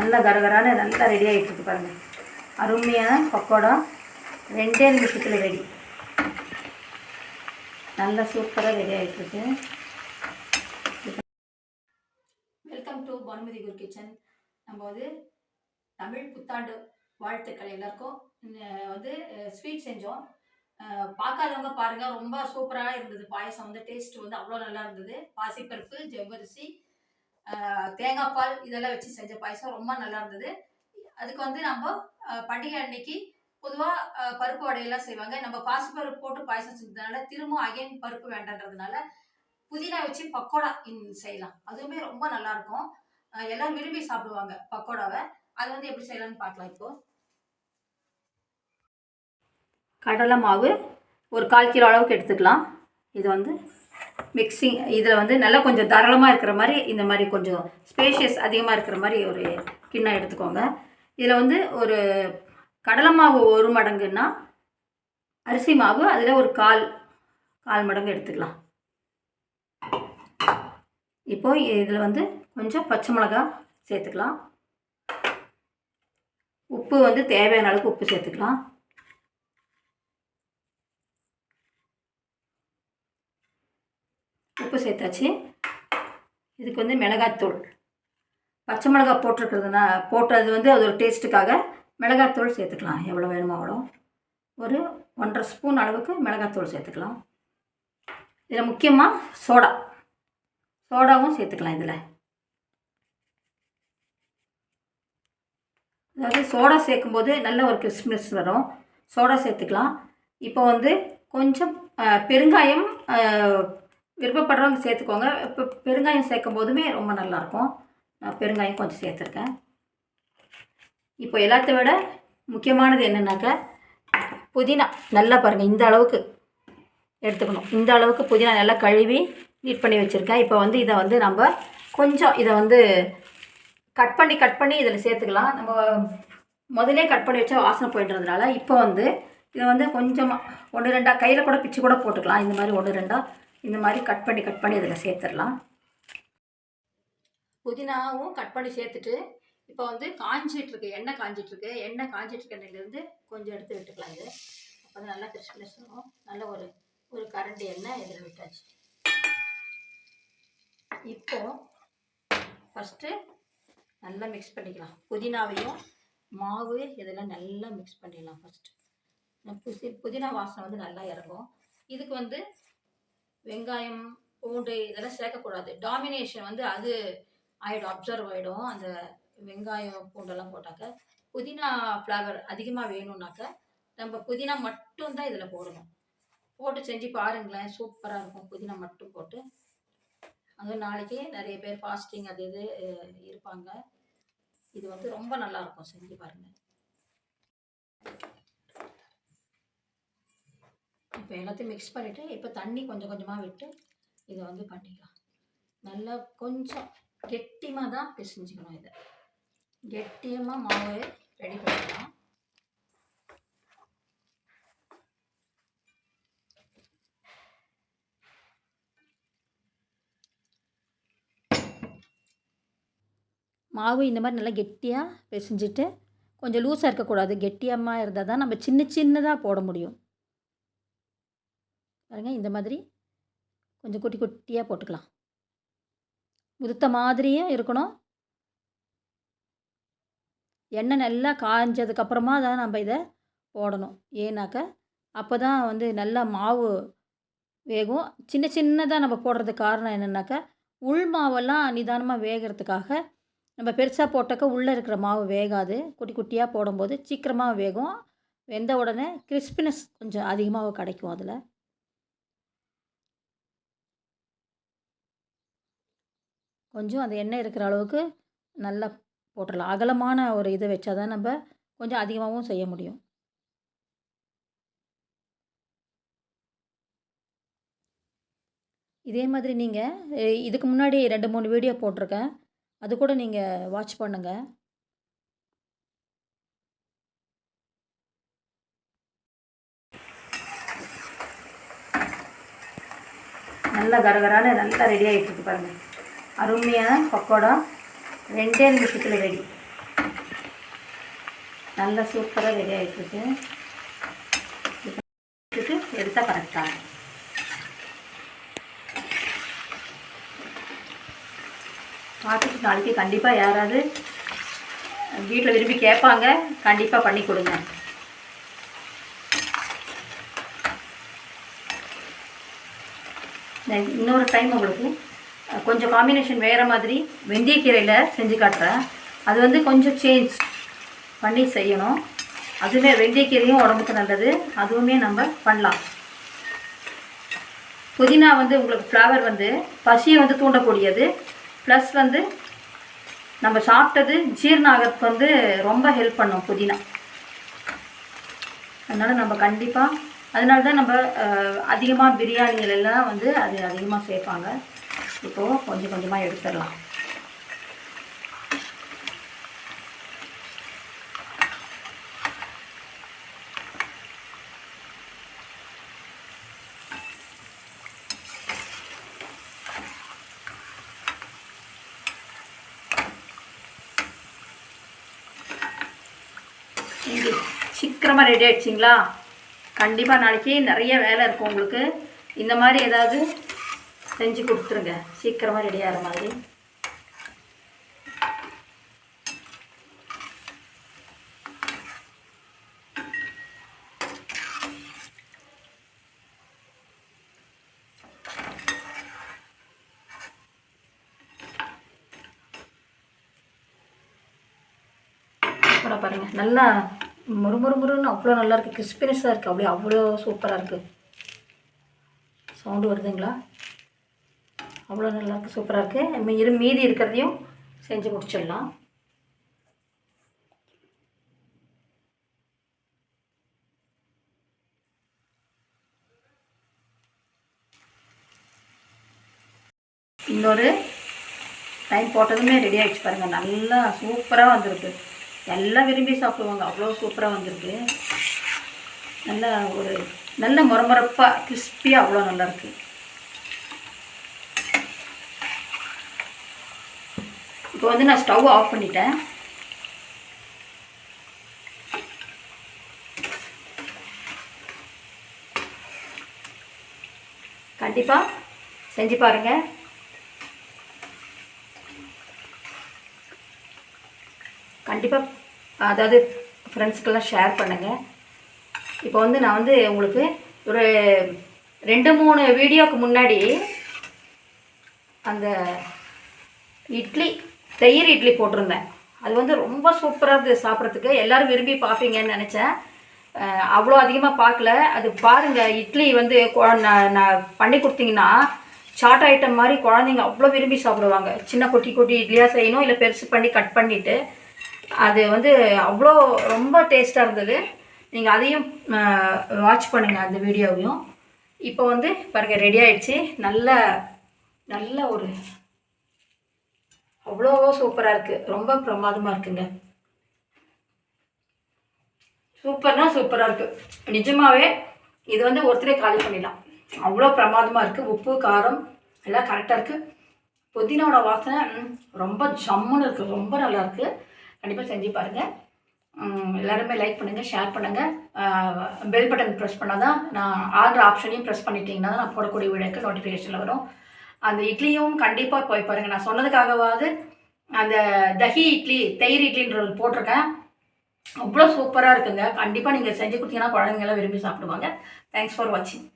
நல்லா கரகரான நல்லா ரெடி ஆகிட்டுருக்கு பாருங்கள் அருமையான பக்கோடா ரெண்டே நிமிஷத்தில் ரெடி நல்லா சூப்பராக ரெடி ஆகிட்டுருக்கு welcome to Bhanumathi Guru kitchen நம்ம வந்து தமிழ் புத்தாண்டு வாழ்த்துக்கள் எல்லாருக்கும். வந்து ஸ்வீட் செஞ்சோம். பார்க்காதவங்க பாருங்கள் ரொம்ப சூப்பராக இருந்தது. பாயசம் வந்து டேஸ்ட் வந்து அவ்வளோ நல்லா இருந்தது. பாசிப்பருப்பு ஜவ்வரிசி தேங்காய் பால் இதெல்லாம் வச்சு செஞ்ச பாயசம் ரொம்ப நல்லா இருந்தது. அதுக்கு வந்து நம்ம பண்டிகை அன்னைக்கு பொதுவாக பருப்பு வடையெல்லாம் செய்வாங்க. நம்ம பாசிப்பருப்பு போட்டு பாயசம் செஞ்சதுனால திரும்ப அகைன் பருப்பு வேண்டான்றதுனால புதினா வச்சு பக்கோடா இன் செய்யலாம். அதுவுமே ரொம்ப நல்லா இருக்கும். எல்லாரும் விரும்பி சாப்பிடுவாங்க பக்கோடாவை. அது வந்து எப்படி செய்யலாம்னு பார்க்கலாம் இப்போ. கடலை மாவு ஒரு கால் கிலோ அளவுக்கு எடுத்துக்கலாம். இது வந்து மிக்சிங் இதில் வந்து நல்லா கொஞ்சம் தாராளமாக இருக்கிற மாதிரி இந்த மாதிரி கொஞ்சம் ஸ்பேஷியஸ் அதிகமாக இருக்கிற மாதிரி ஒரு கிண்ணம் எடுத்துக்கோங்க. இதில் வந்து ஒரு கடலை மாவு ஒரு மடங்குன்னா அரிசி மாவு அதில் ஒரு கால் கால் மடங்கு எடுத்துக்கலாம். இப்போ இதில் வந்து கொஞ்சம் பச்சை மிளகா சேர்த்துக்கலாம். உப்பு வந்து தேவையான அளவுக்கு உப்பு சேர்த்துக்கலாம். உப்பு சேர்த்தாச்சு. இதுக்கு வந்து மிளகாய்த்தூள். பச்சை மிளகாய் போட்டிருக்கிறதுனா போட்டது வந்து அது ஒரு டேஸ்ட்டுக்காக மிளகாய்த்தூள் சேர்த்துக்கலாம். எவ்வளோ வேணுமோ அவ்வளோ. ஒரு ஒன்றரை ஸ்பூன் அளவுக்கு மிளகாய்த்தூள் சேர்த்துக்கலாம். இதில் முக்கியமாக சோடா. சோடாவும் சேர்த்துக்கலாம் இதில். அதாவது சோடா சேர்க்கும்போது நல்ல ஒரு கிறிஸ்மஸ் வரும். சோடா சேர்த்துக்கலாம். இப்போ வந்து கொஞ்சம் பெருங்காயம் விருப்பப்படுறவங்க சேர்த்துக்கோங்க. இப்போ பெருங்காயம் சேர்க்கும் போதுமே ரொம்ப நல்லாயிருக்கும் நான் பெருங்காயம் கொஞ்சம் சேர்த்துருக்கேன். இப்போ எல்லாத்த விட முக்கியமானது என்னென்னாக்கா புதினா நல்லா பாருங்கள் இந்த அளவுக்கு எடுத்துக்கணும். இந்த அளவுக்கு புதினா நல்லா கழுவி நீட் பண்ணி வச்சுருக்கேன். இப்போ வந்து இதை வந்து நம்ம கொஞ்சம் இதை வந்து கட் பண்ணி கட் பண்ணி இதில் சேர்த்துக்கலாம். நம்ம முதலே கட் பண்ணி வச்சா வாசனை போயிடுறதுனால இப்போ வந்து இதை வந்து கொஞ்சமாக ஒன்று ரெண்டாக கையில் கூட பிச்சு கூட போட்டுக்கலாம். இந்த மாதிரி ஒன்று ரெண்டாக இந்த மாதிரி கட் பண்ணி கட் பண்ணி இதில் சேர்த்துடலாம். புதினாவும் கட் பண்ணி சேர்த்துட்டு இப்போ வந்து காஞ்சிட்ருக்கு எண்ணெய் காஞ்சிட்ருக்கு. எண்ணெய் காஞ்சிட்ருக்கு எண்ணெயிலேருந்து கொஞ்சம் எடுத்து விட்டுக்கலாம் இது. அப்போ தான் நல்லா கிறிஸ்பினஸ் வரும் நல்ல ஒரு ஒரு கரண்டி எண்ணெய் இதில் விட்டாச்சு. இப்போ ஃபஸ்ட்டு நல்லா மிக்ஸ் பண்ணிக்கலாம். புதினாவையும் மாவு இதெல்லாம் நல்லா மிக்ஸ் பண்ணிடலாம் ஃபஸ்ட்டு புதி புதினா வாசனை வந்து நல்லா இறங்கும். இதுக்கு வந்து வெங்காயம் பூண்டு இதெல்லாம் சேர்க்கக்கூடாது. டாமினேஷன் வந்து அது ஆகிடும் அப்சர்வ் ஆகிடும் அந்த வெங்காயம் பூண்டெல்லாம் போட்டாக்க. புதினா ஃப்ளேவர் அதிகமாக வேணும்னாக்க நம்ம புதினா மட்டும் தான் இதில் போடணும். போட்டு செஞ்சு பாருங்களேன் சூப்பராக இருக்கும். புதினா மட்டும் போட்டு. அதுவும் நாளைக்கு நிறைய பேர் ஃபாஸ்டிங் அது இது இருப்பாங்க. இது வந்து ரொம்ப நல்லா இருக்கும். செஞ்சு பாருங்கள் இப்போ எல்லாத்தையும் மிக்ஸ் பண்ணிவிட்டு இப்போ தண்ணி கொஞ்சம் கொஞ்சமாக விட்டு இதை வந்து பண்ணிக்கலாம். நல்லா கொஞ்சம் கெட்டியமாக தான் பிசைஞ்சிக்கணும் இதை. கெட்டியமாக மாவு ரெடி பண்ணிக்கலாம். மாவு இந்த மாதிரி நல்லா கெட்டியாக பிசைஞ்சிட்டு கொஞ்சம் லூஸாக இருக்கக்கூடாது. கெட்டியமாக இருந்தால் தான் நம்ம சின்ன சின்னதாக போட முடியும். பாருங்கள் இந்த மாதிரி கொஞ்சம் குட்டி குட்டியாக போட்டுக்கலாம். உதுத்த மாதிரியே இருக்கணும். எண்ணெய் நல்லா காஞ்சதுக்கப்புறமா தான் நம்ம இதை போடணும். ஏன்னாக்க அப்போ தான் வந்து நல்லா மாவு வேகும். சின்ன சின்னதாக நம்ம போடுறதுக்கு காரணம் என்னென்னாக்கா உள் மாவெல்லாம் நிதானமாக வேகிறதுக்காக நம்ம பெருசாக போட்டாக்கா உள்ளே இருக்கிற மாவு வேகாது. குட்டி குட்டியாக போடும்போது சீக்கிரமாக வேகும். வெந்த உடனே கிறிஸ்பினஸ் கொஞ்சம் அதிகமாக கிடைக்கும் அதில். கொஞ்சம் அந்த எண்ணெய் இருக்கிற அளவுக்கு நல்லா போட்டுடலாம் அகலமான ஒரு இதை வச்சா தான் நம்ம கொஞ்சம் அதிகமாகவும் செய்ய முடியும். இதே மாதிரி நீங்கள் இதுக்கு முன்னாடி ரெண்டு மூணு வீடியோ போட்டிருக்கேன். அது கூட நீங்கள் வாட்ச் பண்ணுங்கள் நல்லா கரகரான நல்லா ரெடி ஆகிட்டு இருக்கு பாருங்கள் அருமையான பக்கோடா. ரெண்டே நிமிஷத்தில் ரெடி நல்லா சூப்பராக ரெடி ஆகிட்டுருக்கு இதுக்கு எடுத்தால் கரெக்டாக பார்த்துட்டு நாளைக்கு கண்டிப்பாக யாராவது வீட்டில் விரும்பி கேட்பாங்க கண்டிப்பாக பண்ணி கொடுங்க. இன்னொரு டைம் உங்களுக்கு. கொஞ்சம் காம்பினேஷன் வேறு மாதிரி வெந்தயக்கீரையில் செஞ்சு காட்டுறேன். அது வந்து கொஞ்சம் சேஞ்ச் பண்ணி செய்யணும். அதுவுமே வெந்தயக்கீரையும் உடம்புக்கு நல்லது. அதுவுமே நம்ம பண்ணலாம். புதினா வந்து உங்களுக்கு ஃப்ளவர் வந்து பசியை வந்து தூண்டக்கூடியது. ப்ளஸ் வந்து நம்ம சாப்பிட்டது ஜீரணம் வந்து ரொம்ப ஹெல்ப் பண்ணும் புதினா. அதனால் நம்ம கண்டிப்பாக அதனால தான் நம்ம அதிகமாக பிரியாணிகள் எல்லாம் வந்து அது அதிகமாக சேர்ப்பாங்க. இப்போது கொஞ்சம் கொஞ்சமாக எடுத்துடலாம். இங்கே சீக்கிரமாக ரெடி ஆகிடுச்சிங்களா கண்டிப்பாக நாளைக்கு நிறைய வேலை இருக்கும் உங்களுக்கு. இந்த மாதிரி ஏதாவது செஞ்சு கொடுத்துருங்க. சீக்கிரமாக ரெடி ஆகிற மாதிரி. அப்புறம் பாருங்கள் நல்லா முறு முறு முறுன்னு அவ்வளோ நல்லா இருக்குது கிறிஸ்பினஸாக இருக்குது அப்படியே அவ்வளோ சூப்பராக இருக்குது சவுண்டு வருதுங்களா? அவ்வளோ நல்லா இருக்குது சூப்பராக இருக்குது இரு மீதி இருக்கிறதையும் செஞ்சு முடிச்சிடலாம். இன்னொரு டைம் போட்டதுமே ரெடி ஆகிடுச்சு பாருங்கள் நல்லா சூப்பராக வந்திருக்கு. எல்லாம் விரும்பி சாப்பிடுவாங்க. அவ்வளோ சூப்பராக வந்திருக்கு. நல்லா ஒரு நல்ல முறமுறப்பாக கிறிஸ்பியாக அவ்வளோ நல்லாயிருக்கு. இப்போ வந்து நான் ஸ்டவ் ஆஃப் பண்ணிட்டேன். கண்டிப்பாக செஞ்சு பாருங்கள் கண்டிப்பாக அதாவது ஃப்ரெண்ட்ஸுக்கெல்லாம் ஷேர் பண்ணுங்கள் இப்போ வந்து நான் வந்து உங்களுக்கு ஒரு ரெண்டு மூணு வீடியோவுக்கு முன்னாடி அந்த இட்லி தயிர் இட்லி போட்டிருந்தேன். அது வந்து ரொம்ப சூப்பராக இருந்தது சாப்பிட்றதுக்கு. எல்லோரும் விரும்பி பார்ப்பீங்கன்னு நினச்சேன். அவ்வளோ அதிகமாக பார்க்கல. அது பாருங்கள் இட்லி வந்து நான் நான் பண்ணி கொடுத்தீங்கன்னா சாட் ஐட்டம் மாதிரி குழந்தைங்க அவ்வளோ விரும்பி சாப்பிடுவாங்க. சின்ன குட்டி குட்டி இட்லியாக செய்யணும் இல்லை பெருசு பண்ணி கட் பண்ணிவிட்டு அது வந்து அவ்வளோ ரொம்ப டேஸ்ட்டாக இருந்தது. நீங்கள் அதையும் வாட்ச் பண்ணுங்கள் அந்த வீடியோவையும். இப்போ வந்து பாருங்கள் ரெடி ஆகிடுச்சி நல்ல நல்ல ஒரு அவ்வளோ சூப்பராக இருக்குது ரொம்ப பிரமாதமாக இருக்குங்க. சூப்பர்னா சூப்பராக இருக்குது நிஜமாகவே இது வந்து ஒருத்தரே காலி பண்ணிடலாம். அவ்வளோ பிரமாதமாக இருக்குது உப்பு காரம் எல்லாம் கரெக்டாக இருக்குது புதினாவோட வாசனை ரொம்ப ஜம்முன்னு இருக்குது ரொம்ப நல்லா இருக்குது கண்டிப்பாக செஞ்சு பாருங்கள் எல்லாருமே லைக் பண்ணுங்கள் ஷேர் பண்ணுங்கள் பெல் பட்டன் ப்ரெஸ் பண்ணால் தான் நான் ஆர்டர் ஆப்ஷனையும் ப்ரெஸ் பண்ணிட்டீங்கன்னா தான் நான் போடக்கூடிய வீடியோக்கு நோட்டிஃபிகேஷனில் வரும். அந்த இட்லியும் கண்டிப்பாக போய் பாருங்கள் நான் சொன்னதுக்காகவாவது அந்த தஹி இட்லி தயிர் இட்லின்றது போட்டிருக்கேன். அவ்வளோ சூப்பராக இருக்குங்க. கண்டிப்பாக நீங்கள் செஞ்சு கொடுத்தீங்கன்னா குழந்தைங்களாம் விரும்பி சாப்பிடுவாங்க. தேங்க்ஸ் ஃபார் வாட்சிங்